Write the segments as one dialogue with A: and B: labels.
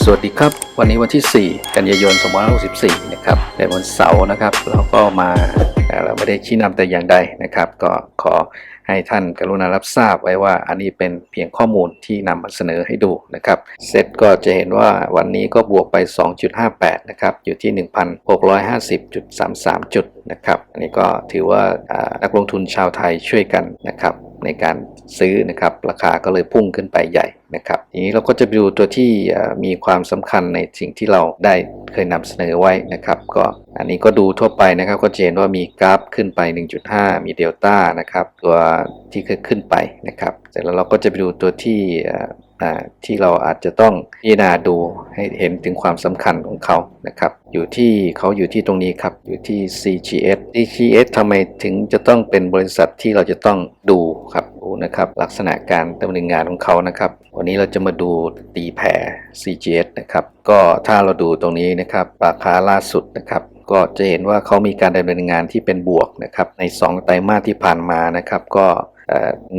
A: สวัสดีครับ วันนี้วันที่ 4 กันยายน 2564 นะครับเป็นวันเสาร์นะครับ เราก็มาเราไม่ได้ชี้นำแต่อย่างใดนะครับ ก็ขอให้ท่านกรุณารับทราบไว้ว่าอันนี้เป็นเพียงข้อมูลที่นำมาเสนอให้ดูนะครับ เซตก็จะเห็นว่าวันนี้ก็บวกไป 2.58 นะครับ อยู่ที่ 1,650.33 จุดนะครับ อันนี้ก็ถือว่านักลงทุนชาวไทยช่วยกันนะครับ ในการซื้อนะครับราคาก็เลยพุ่งขึ้นไปใหญ่นะครับทีนี้เราก็จะไปดูตัวที่มีความสำคัญในสิ่งที่เราได้เคยนำเสนอไว้นะครับ ก็อันนี้ก็ดูทั่วไปนะครับ ก็จะเห็นว่ามีกราฟขึ้นไป 1.5 มีเดลต้านะครับ ตัวที่เคยขึ้นไปนะครับเสร็จแล้วเราก็จะไปดูตัวที่ ที่เราอาจจะต้องพิจารณาดูให้เห็นถึงความสำคัญของเขานะครับ อยู่ที่เขาอยู่ที่ตรงนี้ครับอยู่ที่ CGS CGS ทำไมถึงจะต้องเป็นบริษัทที่เราจะต้องดูครับดูนะครับ ลักษณะการดำเนินงานของเขานะครับ วันนี้เราจะมาดูตีแผ่ CGS นะครับ ก็ถ้าเราดูตรงนี้นะครับราคาล่าสุดนะครับก็จะเห็นว่าเขามีการดำเนินงานที่เป็นบวกนะครับใน 2 ไตรมาสที่ผ่านมานะครับ ก็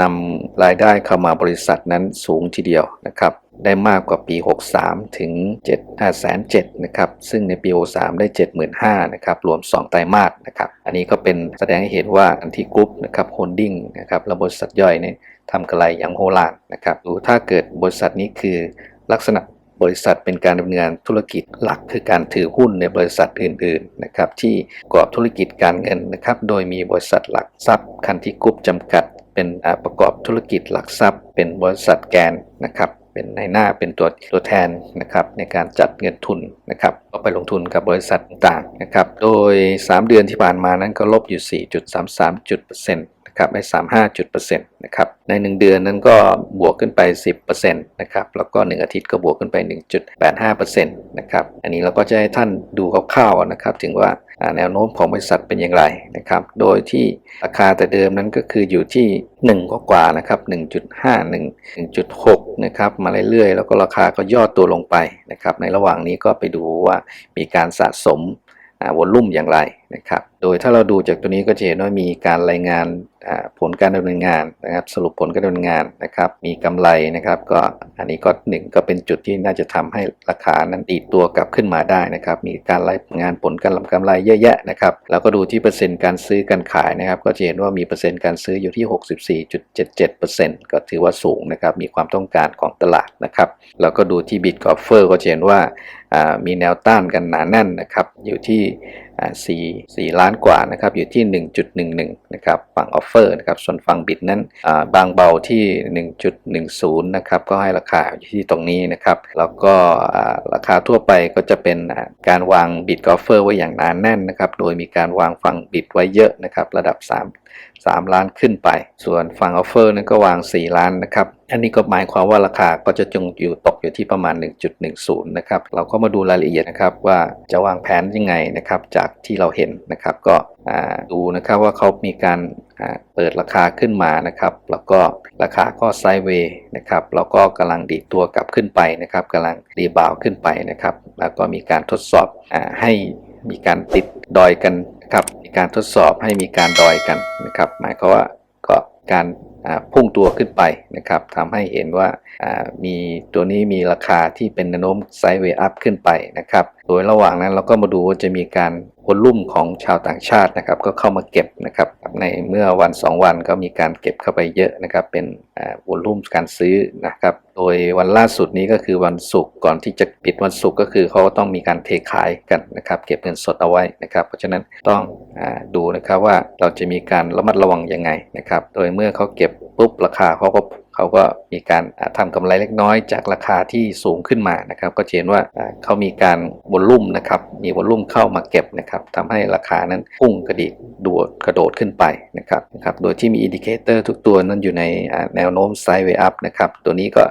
A: นำรายได้เข้ามาบริษัทนั้นสูงทีเดียวนะครับได้มากกว่าปี 63 ถึง7 5แสน7นะครับ ซึ่งในปี 63 ได้ 75,000นะครับ รวม 2 ไตรมาสนะครับ อันนี้ก็เป็นแสดงให้เห็นว่าอันที่กรุ๊ปนะครับโฮลดิ้งนะครับและบริษัทย่อยเนี่ยทำกำไรอย่างโหฬารนะครับหรือถ้าเกิดบริษัทนี้คือลักษณะบริษัทเป็นการดำเนินงานธุรกิจหลักคือการถือหุ้นในบริษัทอื่นๆนะครับที่ประกอบธุรกิจการเงินนะครับโดยมีบริษัทหลักทรัพย์คันธิกรุ๊ปจำกัด เป็นประกอบธุรกิจหลักทรัพย์ เป็นบริษัทแกนนะครับเป็นในหน้าเป็นตัวตัวแทนนะครับในการจัดเงินทุนนะครับก็ไปลงทุนกับบริษัทต่างๆนะครับโดย 3 เดือนที่ผ่านมานั้นก็ลบอยู่ 4.33จุดเปอร์เซ็นต์ นะครับได้35จุดเปอร์เซ็นต์นะครับใน 1 เดือนนั้นก็บวกขึ้นไป 10%นะครับแล้วก็ 1 อาทิตย์ก็บวกขึ้นไป 1.85%นะครับอันนี้เราก็จะให้ท่านดูคร่าวๆนะครับถึงว่าแนวโน้มของบริษัทเป็นอย่างไรนะครับโดยที่ราคาแต่เดิมนั้นก็คืออยู่ที่ 1 กว่าๆนะครับ 1.5 1 1.6 นะครับมาเรื่อยๆ แล้วก็ราคาก็ย่อตัวลงไปนะครับในระหว่างนี้ก็ไปดูว่ามีการสะสมวอลลุ่มอย่างไร นะครับ โดยถ้าเราดูจากตัวนี้ก็จะเห็นว่ามีการรายงานผลการดำเนินงานนะครับ สรุปผลการดำเนินงานนะครับ มีกำไรนะครับ ก็อันนี้ก็หนึ่งก็เป็นจุดที่น่าจะทำให้ราคานั้นดีดตัวกลับขึ้นมาได้นะครับ มีการรายงานผลการกำไรเยอะแยะนะครับแล้วก็ดูที่เปอร์เซ็นต์การซื้อการขายนะครับ ก็จะเห็นว่ามีเปอร์เซ็นต์การซื้ออยู่ที่ 64.77%ก็ถือว่าสูงนะครับ มีความต้องการของตลาดนะครับ แล้วก็ดูที่บิตกอฟเฟอร์ก็จะเห็นว่ามีแนวต้านกันหนาแน่นนะครับ อยู่ที่ 4 4 ล้านกว่านะครับอยู่ที่ 1.11 นะครับฝั่งออฟเฟอร์นะครับส่วนฝั่งบิตนั้นบางเบาที่ 1.10 นะครับก็ให้ราคาอยู่ที่ตรงนี้นะครับแล้วก็ราคาทั่วไปก็จะเป็นการวางบิตกอฟเฟอร์ไว้อย่างหนานแน่นนะครับโดยมีการวางฝั่งบิตไว้เยอะนะครับระดับ 3 3 ล้านขึ้นไป ส่วนฝั่งออฟเฟอร์นั้นก็วาง 4 ล้านนะครับ อันนี้ก็หมายความว่าราคาก็จะจงอยู่ตก อยู่ที่ประมาณ 1.10 นะครับ เราก็มาดูรายละเอียดนะครับว่าจะวางแผนยังไงนะครับ จากที่เราเห็นนะครับก็ดูนะครับว่าเขามีการเปิดราคาขึ้นมานะครับ แล้วก็ราคาก็ไซด์เวย์นะครับแล้วก็กำลังดีตัวกลับขึ้นไปนะครับกำลังรีบาวขึ้นไปนะครับ แล้วก็มีการทดสอบอให้มีการติดดอยกันนะครับ มีการทดสอบให้มีการดอยกันนะครับ หมายความว่าก็การ พุ่งตัวขึ้นไปนะครับทำให้เห็นว่ามีตัวนี้มีราคาที่เป็นแนวโน้มไซด์เวย์อัพขึ้นไปนะครับโดยระหว่างนั้นเราก็มาดูว่าจะมีการวอลลุ่มของชาวต่างชาตินะครับ ก็เข้ามาเก็บนะครับในเมื่อวัน 2 วันก็มีการเก็บเข้าไปเยอะนะครับ เป็นวอลลุ่มการซื้อนะครับ โดยวันล่าสุดนี้ก็คือวันศุกร์ก่อนที่จะปิดวันศุกร์ก็คือเขาก็ต้องมีการเทขายกันนะครับ เก็บเงินสดเอาไว้นะครับ เพราะฉะนั้นต้องอดูนะครับว่าเราจะมีการระมัดระวังยังไงนะครับ โดยเมื่อเขาเก็บ ปุ๊บราคาเขาก็ เขาก็มีการอ่าทำกำไรเล็กน้อยจากราคาที่สูงขึ้นมานะครับ ก็เห็นว่าอ่าเขามีการวอลลุ่มนะครับ มีวอลลุ่มเข้ามาเก็บนะครับทำให้ราคานั้นพุ่งกระดิกดวดกระโดดขึ้นไปนะครับนะครับ โดยที่มีอินดิเคเตอร์ทุกตัวนั้นอยู่ในแนวโน้มไซด์เวย์อัพนะครับ ตัวนี้ก็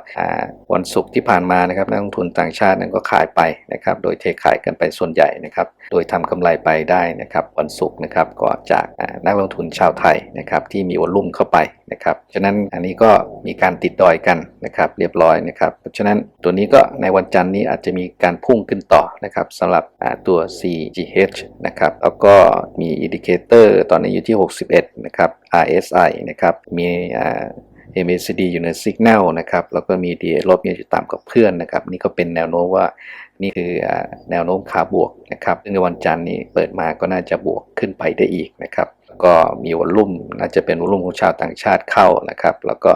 A: วันศุกร์ที่ผ่านมานะครับนักลงทุนต่างชาตินั้นก็ขายไปนะครับ โดยเทขายกันไปส่วนใหญ่นะครับ โดยทำกำไรไปได้นะครับวันศุกร์นะครับก็จากนักลงทุนชาวไทยนะครับที่มีวอลลุ่มเข้าไปนะครับ ฉะนั้นอันนี้ก็มีการติดดอยกันนะครับ เรียบร้อยนะครับเพราะฉะนั้นตัวนี้ก็ในวันจันทร์นี้อาจจะมีการพุ่งขึ้นต่อนะครับสำหรับตัว CGH นะครับแล้วก็มีอินดิเคเตอร์ตอนนี้อยู่ที่ 61 นะครับ RSI นะครับมีอ่า MACD อยู่ใน Signal นะครับแล้วก็มี DA ลบอยู่ต่ำกว่าเพื่อนนะครับนี่ก็เป็นแนวโน้มว่านี่คือแนวโน้มขาบวกนะครับซึ่งในวันจันทร์นี้เปิดมาก็น่าจะบวกขึ้นไปได้อีกนะครับ ก็มีวอลลุ่มน่าจะเป็นวอลลุ่มของชาวต่างชาติเข้านะครับ แล้วก็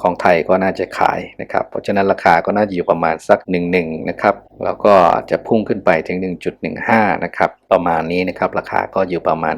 A: ของไทยก็น่าจะขายนะครับ เพราะฉะนั้นราคาก็น่าจะอยู่ประมาณสัก 1 1 นะครับ แล้วก็จะพุ่งขึ้นไปถึง 1.15 นะครับ ประมาณนี้นะครับ ราคาก็อยู่ประมาณ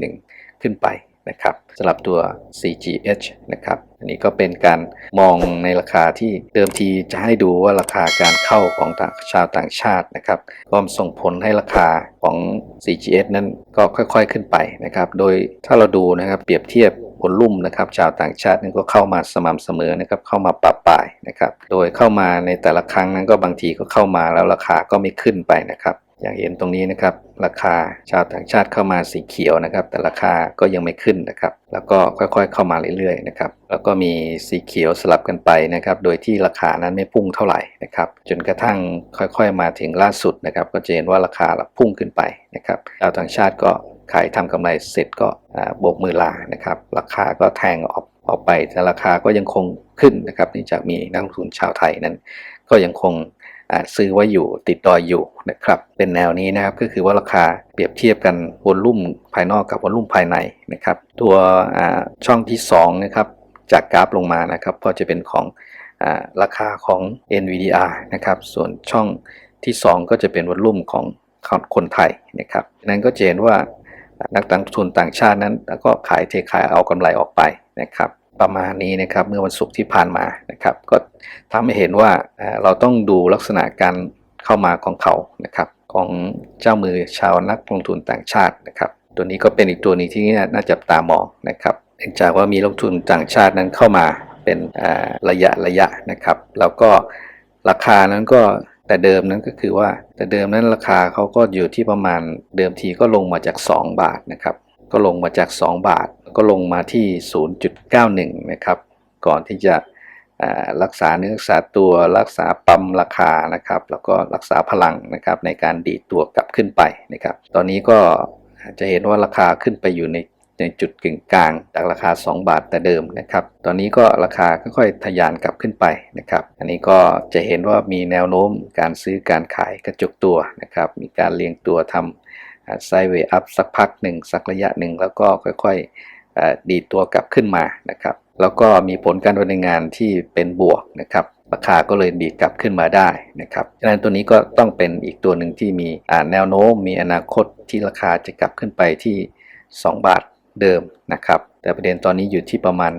A: 1.11 ขึ้นไป นะครับสำหรับตัว CGH นะครับ อันนี้ก็เป็นการมองในราคาที่เดิมทีจะให้ดูว่าราคาการเข้าของต่างชาวต่างชาตินะครับ ก็ส่งผลให้ราคาของ CGS นั้นก็ค่อยๆขึ้นไปนะครับ โดยถ้าเราดูนะครับเปรียบเทียบวอลลุ่มนะครับชาวต่างชาตินั้นก็เข้ามาสม่ำเสมอนะครับเข้ามาปรับปลายนะครับ โดยเข้ามาในแต่ละครั้งนั้นก็บางทีก็เข้ามาแล้วราคาก็ไม่ขึ้นไปนะครับอย่างเห็นตรงนี้นะครับ ราคาชาวต่างชาติเข้ามาสีเขียวนะครับ แต่ราคาก็ยังไม่ขึ้นนะครับ แล้วก็ค่อยๆ เข้ามาเรื่อยๆนะครับ แล้วก็มีสีเขียวสลับกันไปนะครับ โดยที่ราคานั้นไม่พุ่งเท่าไหร่นะครับ จนกระทั่งค่อยๆ มาถึงล่าสุดนะครับ ก็จะเห็นว่าราคาพุ่งขึ้นไปนะครับ ชาวต่างชาติก็ขายทำกำไรเสร็จก็โบกมือลานะครับ ราคาก็แทงออกออกไปแต่ราคาก็ยังคงขึ้นนะครับเนื่องจากมีนักลงทุนชาวไทยนั้น ก็ยังคง ซื้อไว้อยู่ติดดอยอยู่นะครับเป็นแนวนี้นะครับก็คือว่าราคาเปรียบเทียบกันวอลลุ่มภายนอกกับวอลลุ่มภายในนะครับตัวช่องที่2นะครับจากกราฟลงมานะครับก็จะเป็นของอราคาของ NVDR นะครับส่วนช่องที่ 2 ก็จะเป็นวอลลุ่มของคนไทยนะครับนั้นก็จะเห็นว่านักลงทุนต่างชาตินั้นก็ขายเทขายเอากำไรออกไปนะครับ ประมาณนี้นะครับเมื่อวันศุกร์ที่ผ่านมานะครับ ก็ทำให้เห็นว่าเราต้องดูลักษณะการเข้ามาของเขานะครับ ของเจ้ามือชาวนักลงทุนต่างชาตินะครับ ตัวนี้ก็เป็นอีกตัวหนึงที่น่าจับตามองนะครับเนื่องจากว่ามีลงทุนต่างชาตินั้นเข้ามาเป็นระยะระยะนะครับ แล้วก็ราคานั้นก็แต่เดิมนั้นก็คือว่าแต่เดิมนั้นราคาเขาก็อยู่ที่ประมาณเดิมทีก็ลงมาจาก 2 บาทนะครับ ก็ลงมาจาก 2 บาท ก็ลงมาที่ 0.91 นะครับ ก่อนที่จะรักษาเนื้อรักษาตัวรักษาปั๊มราคานะครับ แล้วก็รักษาพลังนะครับในการดีดตัวกลับขึ้นไปนะครับ ตอนนี้ก็จะเห็นว่าราคาขึ้นไปอยู่ในในจุดกึ่งกลางจากราคา 2 บาทแต่เดิมนะครับ ตอนนี้ก็ราคาค่อยๆทะยานกลับขึ้นไปนะครับ อันนี้ก็จะเห็นว่ามีแนวโน้มการซื้อการขายกระจุกตัวนะครับ มีการเรียงตัวทำ ไซเวย์อัพสักพักหนึ่งสักระยะหนึ่งแล้วก็ค่อยๆดีตัวกลับขึ้นมานะครับแล้วก็มีผลการดำเนินงานที่เป็นบวกนะครับราคาก็เลยดีกลับขึ้นมาได้นะครับฉะนั้นตัวนี้ก็ต้องเป็นอีกตัวหนึ่งที่มีแนวโน้มมีอนาคตที่ราคาจะกลับขึ้นไปที่ 2 บาทเดิมนะครับแต่ประเด็นตอนนี้อยู่ที่ประมาณ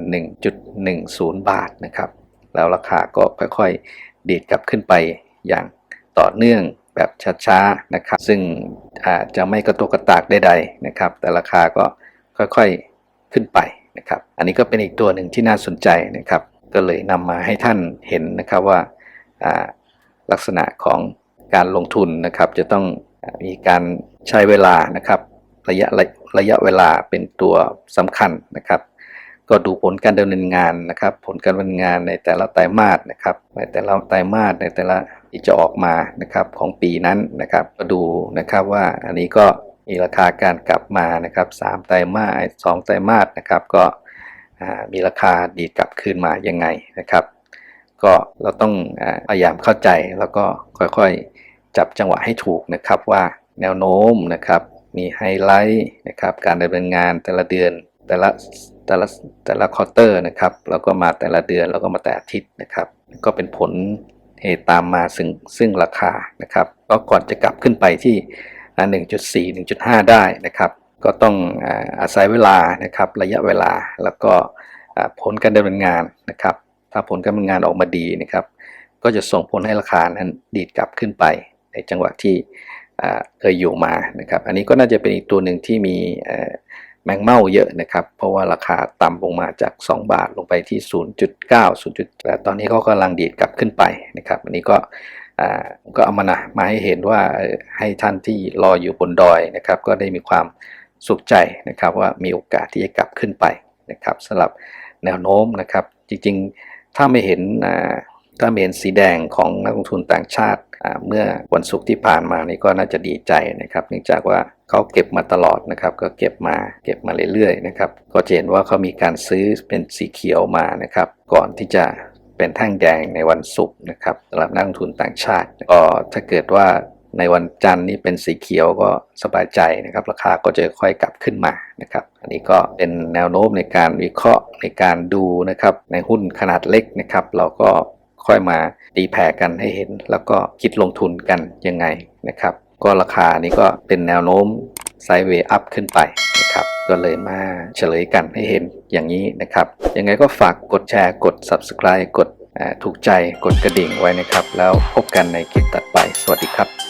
A: 1.10 บาทนะครับแล้วราคาก็ค่อยๆดีดกลับขึ้นไปอย่างต่อเนื่อง แบบช้าๆนะครับ ซึ่งอาจจะไม่กระตุกกระตากใดๆนะครับ แต่ราคาก็ค่อยๆขึ้นไปนะครับ อันนี้ก็เป็นอีกตัวหนึ่งที่น่าสนใจนะครับ ก็เลยนำมาให้ท่านเห็นนะครับว่าลักษณะของการลงทุนนะครับ จะต้องมีการใช้เวลานะครับ ระยะระระยะเวลาเป็นตัวสำคัญนะครับ ก็ดูผลการดำเนินงานนะครับ ผลการดำเนินงานในแต่ละไตรมาสนะครับในแต่ละไตรมาสในแต่ละที่จะออกมานะครับของปีนั้นนะครับก็ดูนะครับว่าอันนี้ก็มีราคาการกลับมานะครับสามไตรมาสสองไตรมาสนะครับก็มีราคาดีกลับคืนมายังไงนะครับ ก็เราต้องพยายามเข้าใจแล้วก็ค่อยๆจับจังหวะให้ถูกนะครับว่าแนวโน้มนะครับมีไฮไลท์นะครับการดำเนินงานแต่ละเดือนแต่ละ แต่ละแต่ละควอเตอร์นะครับแล้วก็มาแต่ละเดือนแล้วก็มาแต่อาทิตย์นะครับ ก็เป็นผลเหตุตามมาซึ่งซึ่งราคานะครับก็ก่อนจะกลับขึ้นไปที่อ่า1.4 1.5 ได้นะครับ ก็ต้องอาศัยเวลานะครับระยะเวลาแล้วก็ผลการดำเนินงานนะครับ ถ้าผลการดำเนินงานออกมาดีนะครับ ก็จะส่งผลให้ราคานั้นดีดกลับขึ้นไป ในจังหวะที่เคยอยู่มานะครับ อันนี้ก็น่าจะเป็นอีกตัวหนึ่งที่มีอ แมงเม่าเยอะนะครับ เพราะว่าราคาต่ำลงมาจาก 2 บาทลงไปที่ 0.9 0. แต่ตอนนี้เขากำลังดีดกลับขึ้นไปนะครับ อันนี้ก็ก็เอามานะมาให้เห็นว่าให้ท่านที่รออยู่บนดอยนะครับ ก็ได้มีความสุขใจนะครับ ว่ามีโอกาสที่จะกลับขึ้นไปนะครับสำหรับแนวโน้มนะครับ จริงๆ ถ้าไม่เห็น ถ้าเห็นสีแดงของนักลงทุนต่างชาติเมื่อวันศุกร์ที่ผ่านมานี่ก็น่าจะดีใจนะครับ เนื่องจากว่าเขาเก็บมาตลอดนะครับ ก็เก็บมาเก็บมาเรื่อยๆนะครับ ก็จะเห็นว่าเขามีการซื้อเป็นสีเขียวมานะครับ ก่อนที่จะเป็นแท่งแดงในวันศุกร์นะครับสำหรับนักลงทุนต่างชาติก็ถ้าเกิดว่าในวันจันทร์นี้เป็นสีเขียวก็สบายใจนะครับ ราคาก็จะค่อยกลับขึ้นมานะครับ อันนี้ก็เป็นแนวโน้มในการวิเคราะห์ในการดูนะครับ ในหุ้นขนาดเล็กนะครับ เราก็ ค่อยมาตีแผ่กันให้เห็น แล้วก็คิดลงทุนกันยังไงนะครับ ก็ราคานี้ก็เป็นแนวโน้มไซด์เวย์อัพขึ้นไปนะครับก็เลยมาเฉลยกันให้เห็นอย่างนี้นะครับยังไงก็ฝากกดแชร์กด subscribe กดถูกใจกดกระดิ่งไว้นะครับ แล้วพบกันในคลิปตัดไป สวัสดีครับ